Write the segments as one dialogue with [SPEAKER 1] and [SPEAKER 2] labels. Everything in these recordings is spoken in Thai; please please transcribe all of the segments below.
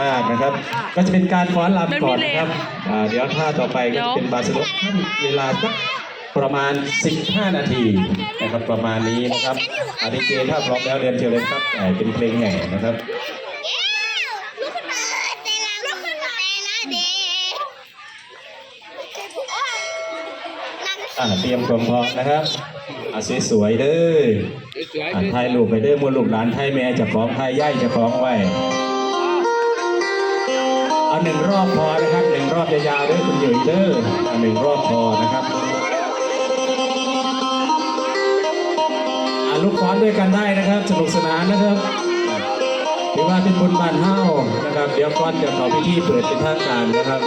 [SPEAKER 1] มากนะครับ ก็จะเป็นการฟ้อนรำก่อนนะครับอ่าเดี๋ยวท่าต่อไปก็จะเป็นบาสโลท่านเวลาสักประมาณ 15 นาทีนะครับประมาณนี้นะครับอาดีเจถ้าพร้อมแล้วเรียนเชิญเลยครับอ่าเป็นเพลงแห่นะครับ
[SPEAKER 2] ลุกขึ้นมาเตะละลุกขึ้นมาเตะละเดนั่ง
[SPEAKER 1] อ่าเตรียมความพร้อมนะครับอ่าสวยๆเด้ออ่าถ่ายรูปไปเด้อมวลลูกหลานไทยแม่เจะของไทยย่ายเจะของไว้เอา หนึ่งรอบพอนะครับหนึ่งรอบยาวๆเด้อคุณเหยื่อเตอร์หนึ่งรอบพอนะครับอ่าลูกฟ้อนด้วยกันได้นะครับ สนุกสนานนะครับถือว่าเป็นบุญบานเฮ้านะครับ เดี๋ยวก้อนจะเข้าพิธีเปิดเป็นทางการนะครับ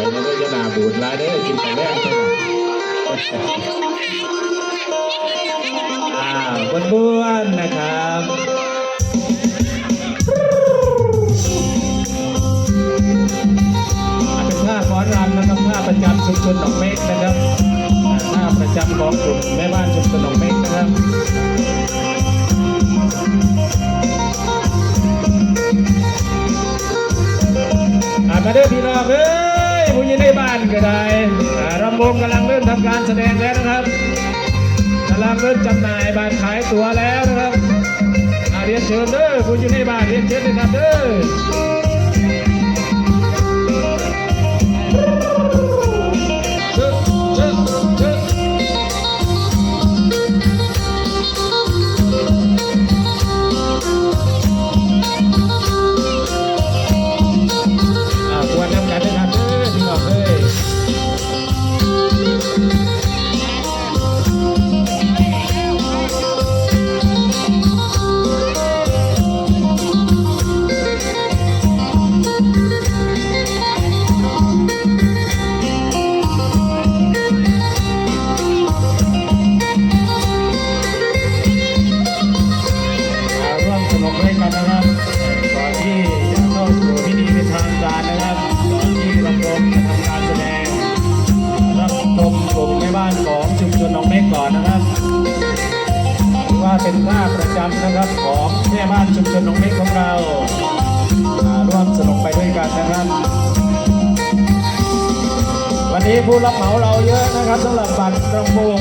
[SPEAKER 1] วยนะเด้อจะหนาบูดลายเด้อกินแต่แรกเท่านั้นอ่าบ้วนๆนะครับอะเป็นท่าฟ้อนรำนะครับท่าประจำชุมชนหนองเมฆนะครับท่าประจำของกลุ่มแม่บ้านชุมชนหนองเมฆนะครับอะมาเด้อพี่น้องเอ้ ผู้ยินในบ้านก็ได้รำวงกำลังเริ่มทำการแสดงแล้วนะครับกำลังเริ่มจำหน่ายบัตรขายตั๋วแล้วนะครับเรียนเชิญเด้อผู้ยินในบ้านเรียนเชิญนะครับเด้อ บ้านของชุมชนน้องเมฆก่อนนะครับว่าเป็นท่าประจำนะครับของแม่บ้านชุมชนน้องเมฆของเราาร่วมสนุกไปด้วยกันนะครับ วันนี้ผู้รับเหมาเราเยอะนะครับสำหรับบัตรลำวง